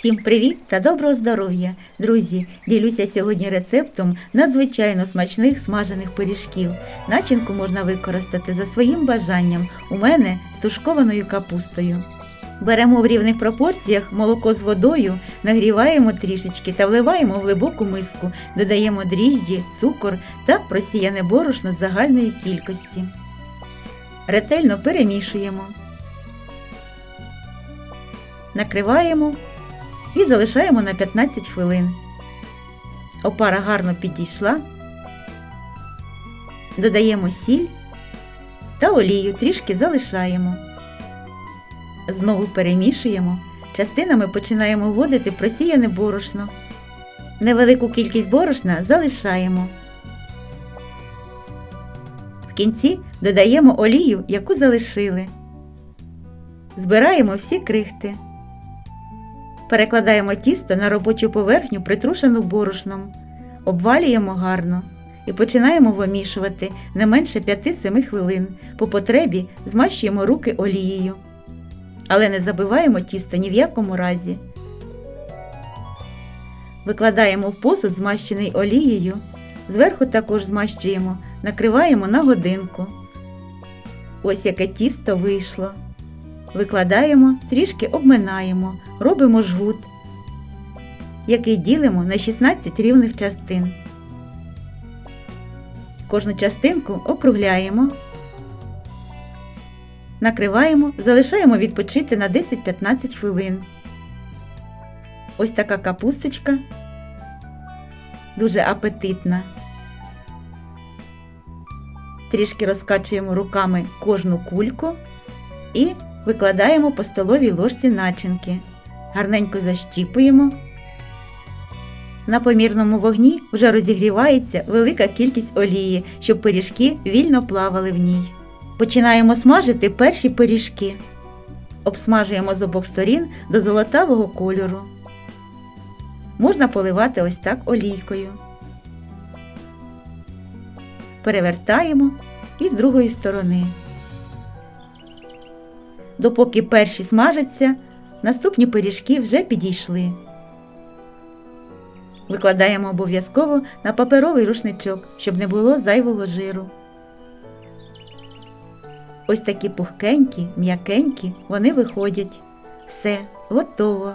Всім привіт та доброго здоров'я! Друзі, ділюся сьогодні рецептом надзвичайно смачних смажених пиріжків. Начинку можна використати за своїм бажанням. У мене з тушкованою капустою. Беремо в рівних пропорціях молоко з водою, нагріваємо трішечки та вливаємо в глибоку миску, додаємо дріжджі, цукор та просіяне борошно з загальної кількості. Ретельно перемішуємо. Накриваємо і залишаємо на 15 хвилин. Опара гарно підійшла. Додаємо сіль та олію, трішки залишаємо. Знову перемішуємо. Частинами починаємо вводити просіяне борошно. Невелику кількість борошна залишаємо. В кінці додаємо олію, яку залишили. Збираємо всі крихти. Перекладаємо тісто на робочу поверхню, притрушену борошном, обвалюємо гарно і починаємо вимішувати не менше 5-7 хвилин. По потребі змащуємо руки олією. Але не забиваємо тісто ні в якому разі. Викладаємо в посуд, змащений олією. Зверху також змащуємо, накриваємо на годинку. Ось яке тісто вийшло. Викладаємо, трішки обминаємо, робимо жгут, який ділимо на 16 рівних частин. Кожну частинку округляємо, накриваємо, залишаємо відпочити на 10-15 хвилин. Ось така капусточка, дуже апетитна. Трішки розкачуємо руками кожну кульку і викладаємо по столовій ложці начинки. Гарненько защіпуємо. На помірному вогні вже розігрівається велика кількість олії, щоб пиріжки вільно плавали в ній. Починаємо смажити перші пиріжки. Обсмажуємо з обох сторін до золотавого кольору. Можна поливати ось так олійкою. Перевертаємо і з другої сторони. Допоки перші смажаться, наступні пиріжки вже підійшли. Викладаємо обов'язково на паперовий рушничок, щоб не було зайвого жиру. Ось такі пухкенькі, м'якенькі вони виходять. Все, готово.